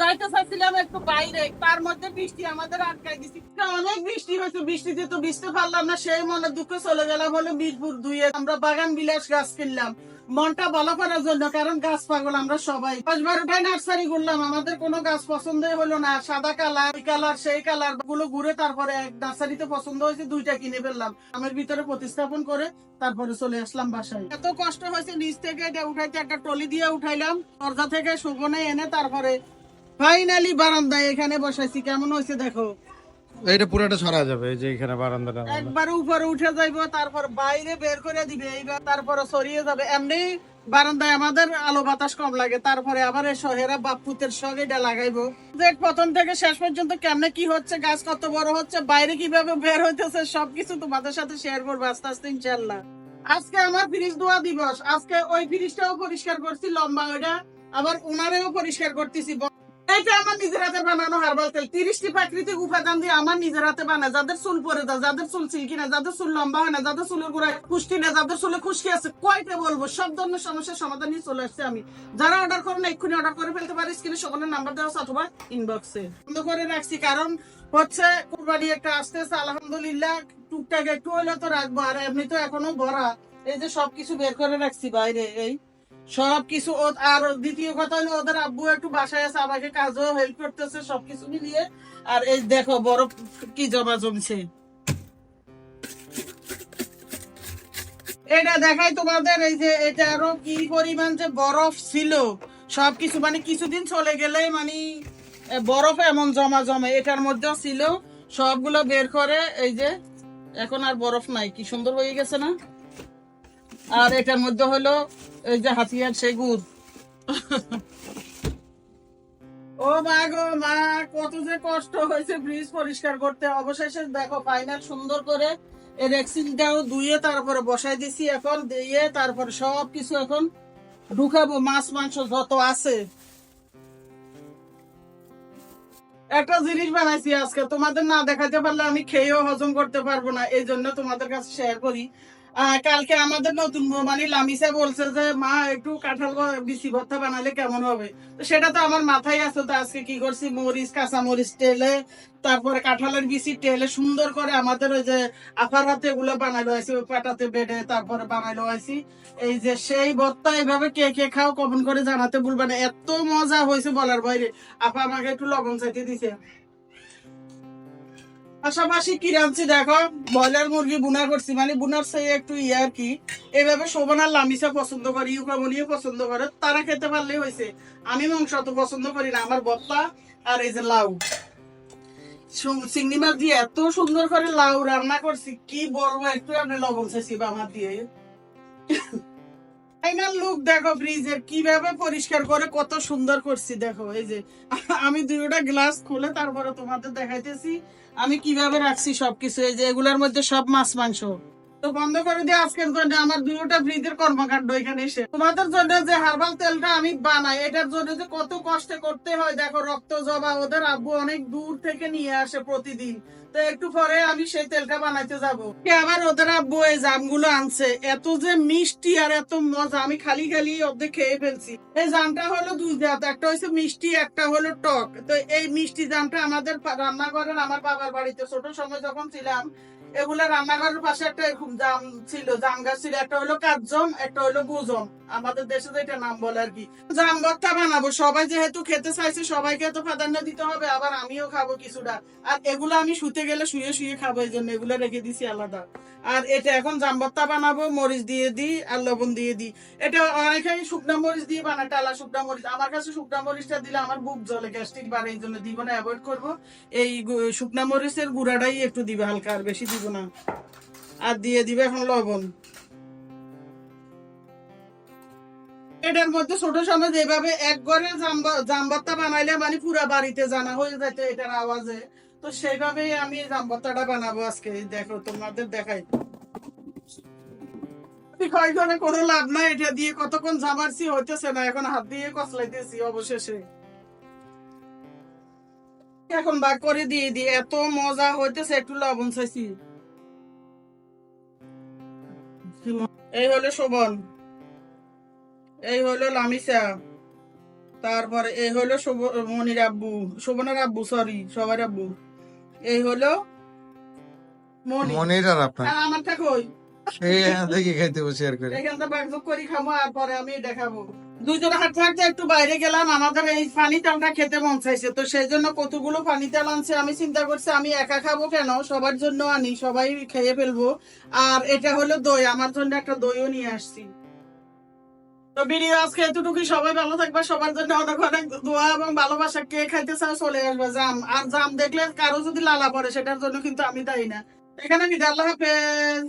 মনে মনটা ভালো করার জন্য, কারণ গাছ পাগল আমরা সবাই। পাঁচ বারোটাই নার্সারি করলাম, আমাদের কোনো গাছ পছন্দই হলো না, সাদা কালার কালার, সেই কালার, গুলো ঘুরে তারপরে এক নার্সারিতে পছন্দ হয়েছে, দুইটা কিনে ফেললাম। আমার ভিতরে প্রতিস্থাপন করে তারপরে চলে আসলাম বাসায়। এত কষ্ট হয়েছে, নিচ থেকে উঠাইতে একটা টলি দিয়ে উঠাইলাম, দরজা থেকে শুকনে এনে তারপরে ফাইনালি বারান্দায় এখানে বসাইছি। কেমন হয়েছে দেখো? এইটা পুরোটা সরা যাবে যে এখানে বারান্দাটা একবার উপরে উঠে যাইবো তারপর বাইরে বের করে দিবে এইবার তারপরে সরিয়ে যাবে। এমনি বারান্দায় আমাদের আলো বাতাস কম লাগে তারপরে আবার শহেরা বাপুতের সঙ্গে এটা লাগাইবো। যে প্রথম থেকে শেষ পর্যন্ত কেমনে কি হচ্ছে গাছ কত বড় হচ্ছে বাইরে কীভাবে বের হইতেছে সবকিছু তোমাদের সাথে শেয়ার করব আস্তে আস্তে ইনশাল্লাহ আজকে আমার ফ্রিজ ধোয়া দিবস আজকে ওই ফ্রিজটাও পরিষ্কার করছি লম্বা ওইটা আবার উনারেও পরিষ্কার করতেছি। সকলের নাম্বার দেওয়া ইনবক্সে বন্ধ করে রাখছি, কারণ হচ্ছে কুরবানি একটা আলহামদুলিল্লাহ, টুকটাক একটু হইলে তো রাখব। আর এমনি তো এখনও ভরা। এই যে সবকিছু বের করে রাখছি বাইরে, এই সবকিছু আর দ্বিতীয় কথা হলো ওদের আব্বু একটু বাসায় আছে, আমাকে কাজও হেল্প করতেছে, সবকিছু মিলিয়ে। আর এই দেখো বরফ কি জমা জমছে। এটা দেখাই তোমাদের, এই যে এটা আরও কি পরিমাণ যে বরফ ছিল। সবকিছু মানে কিছুদিন চলে গেলে মানে বরফ এমন জমা জমে, এটার মধ্যেও ছিল। সবগুলো বের করে, এই যে, এখন আর বরফ নাই, কি সুন্দর হয়ে গেছে না? আর এটার মধ্যে হলো এই যে হাতিয়ার সেগুর ও মা গো মা, কত যে কষ্ট হয়েছে ব্রিজ পরিষ্কার করতে। অবশেষে দেখো ফাইনাল সুন্দর করে এই রেক্সিনটাও ধুয়ে তারপরে বসাই দিছি এখন, দিয়ে তারপরে সব কিছু এখন ঢুকাবো। মাছ, মাংস যত আছে। একটা জিনিস বানাইছি আজকে, তোমাদের না দেখাতে পারলে আমি খেয়েও হজম করতে পারব না এই জন্য তোমাদের কাছে শেয়ার করি। কালকে আমাদের নতুন মানে লামিসা বলছে যে, মা, একটু কাঁঠাল বিচি ভর্তা বানালে কেমন হবে? তো সেটা তো আমার মাথায় আছে, তো আজকে কি করছি? মরিচ কাঁচা মরিচ টেলে তারপরে কাঁঠালের বিচি টেলে সুন্দর করে আমাদের ওই যে আফার হাতে এগুলো বানাইলো আছি ওই পাটাতে বেডে তারপরে বানাইলো আছি এই যে সেই ভর্তা এইভাবে কে কে খাও কমন করে জানাতে ভুলবে না। এত মজা হয়েছে বলার বাইরে। আপা আমাকে একটু লবণ চাইতে দিছে। পাশাপাশি কি রাঁধছি দেখো, ব্রয়লার মুরগি বুনা করছি মানে বুনার সেই একটু ইয়ে আর কি। এভাবে শোভন আর লামিসা পছন্দ করে ইউকামনিও পছন্দ করে, তারা খেতে পারলেই হয়েছে। আমি মাংস অত পছন্দ করি না, আমার বত্তা আর এই যে লাউ। চিংড়ি মাছ দিয়ে এত সুন্দর করে লাউ রান্না করছি, কি বলব, একটু আপনি লবণ চাইছি আমার দিয়ে। ফাইনাল লুক দেখো ফ্রিজের কীভাবে পরিষ্কার করে কত সুন্দর করছি দেখো, এই যে। আমি দুইটা গ্লাস খুলে তারপরে তোমাদের দেখাইতেছি, আমি কীভাবে রাখছি সবকিছু, এই যে এগুলার মধ্যে সব মাছ মাংস তো বন্ধ করে দিয়ে আজকের জন্য আমার দুটোটা ফ্রিজের কর্মকাণ্ড এখানে এসে। তোমাদের জন্য যে হার্বাল তেলটা আমি বানাই, এটার জন্য যে কত কষ্টে করতে হয়, দেখো, রক্ত জবা ওদের আব্বু অনেক দূর থেকে নিয়ে আসে প্রতিদিন। তো একটু পরে আমি সেই তেলটা বানাইতে যাব। আবার ওদের আব্বু এই জামগুলো আনছে? এত যে মিষ্টি আর এত মজা, আমি খালি খালি অর্ধেক খেয়ে ফেলছি। এই জামটা হলো দুই জাত, একটা হচ্ছে মিষ্টি, একটা হলো টক। তো এই মিষ্টি জামটা আমাদের রান্নাঘরের, আমার বাবার বাড়িতে ছোট সময় যখন ছিলাম এগুলা রান্নাঘরের পাশে একটা এরকম জাম ছিল, জাম গাছ ছিল একটা হলো কাজম একটা হলো গুজম। আমাদের দেশে যেটা নাম বলে আর কি। জাম ভর্তা বানাবো। সবাই যেহেতু খেতে চাইছে, সবাইকে তো প্রাধান্য দিতে হবে, আবার আমিও খাব কিছুটা। আর এগুলো আমি শুতে গেলে শুয়ে শুয়ে খাব, এই জন্য এগুলো রেখে দিছি আলাদা। আর এটা এখন জাম ভর্তা বানাবো, মরিচ দিয়ে দিই আর লবণ দিয়ে দিই। এটা অনেকেই শুকনা মরিচ দিয়ে বানায়, টালা শুকনা মরিচ। আমার কাছে শুকনা মরিচটা দিলে আমার বুক জলে গ্যাস্ট্রিক বাড়ে, এই জন্য দিব না, অ্যাভয়েড করব। এই শুকনা মরিচের গুঁড়াটাই একটু দিবে হালকা, আর বেশি দিব না। আর দিয়ে দিবে এখন লবণ। এটার মধ্যে ছোট সময় যেভাবে এক ঘরে জাম্বাত্তা বানাইলে মানে পুরা বাড়িতে জানা হয়ে যাইতে এটার আওয়াজে। তো সেইভাবেই আমি জাম্বাত্তাটা বানাবো আজকে। দেখো, তোমাদের দেখাই। কোনো লাভ নাই, এটা দিয়ে কতক্ষণ জামারছি হইতেছে না। এখন হাত দিয়ে অবশেষে। এখন বাক করে দিয়ে দিই, এত মজা হইতেছে, একটু লবণ চাইছি। এই হলো শোভন। এই হলো লামিসা। তারপরে এই হলো মনির আব্বু। শোভনার আব্বু সরি সবার আব্বু। এই হলো মনির। আর আপনার? আর আমারটা এই এখান খাইতে বসে আর করে। এখান থেকে বাগযোগ করি খাব আর পরে আমি দেখাবো। দুজনে একটু বাইরে গেলাম আমাদের এই পানি তেলটা খেতে মন চাইছে। তো সেই জন্য কতগুলো পানি তেল আনছে আমি চিন্তা করছি আমি একা খাব কেন? সবার জন্য আনি সবাই খেয়ে ফেলব। আর এটা হলো দই আমার জন্য একটা দইও নিয়ে আসছি। তো ভিডিও আজকে এতটুকু সবাই ভালো থাকবে, সবার জন্য অনেক অনেক দোয়া এবং ভালোবাসা। কে খাইতে চাও চলে আসবে, জাম। আর জাম দেখলে কারও যদি লালা পড়ে, সেটার জন্য কিন্তু আমি দায়ী না। এখানে বিদায় আল্লাহ হাফেজ।